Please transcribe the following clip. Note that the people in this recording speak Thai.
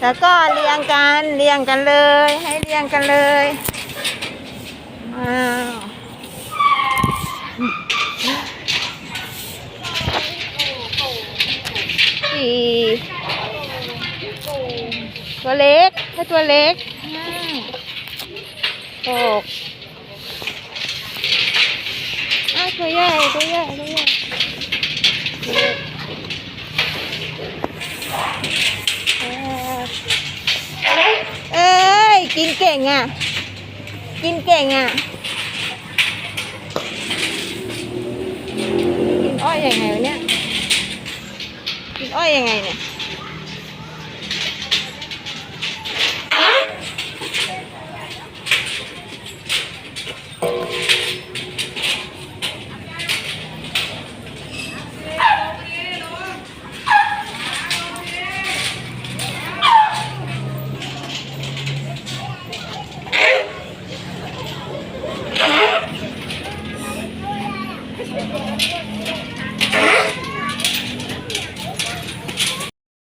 แล้วก็เรียงกันเรียงกันเลย ให้เรียงกันเลยว้าวสี่ตัวเล็กให้ตัวเล็กห้าหกอ้าวตัวใหญ่ตัวใหญ่ตัวใหญ่ กินเก่งอะ กินเก่งอะ กินอ้อยยังไงวะเนี่ย กินอ้อยยังไงเนี่ย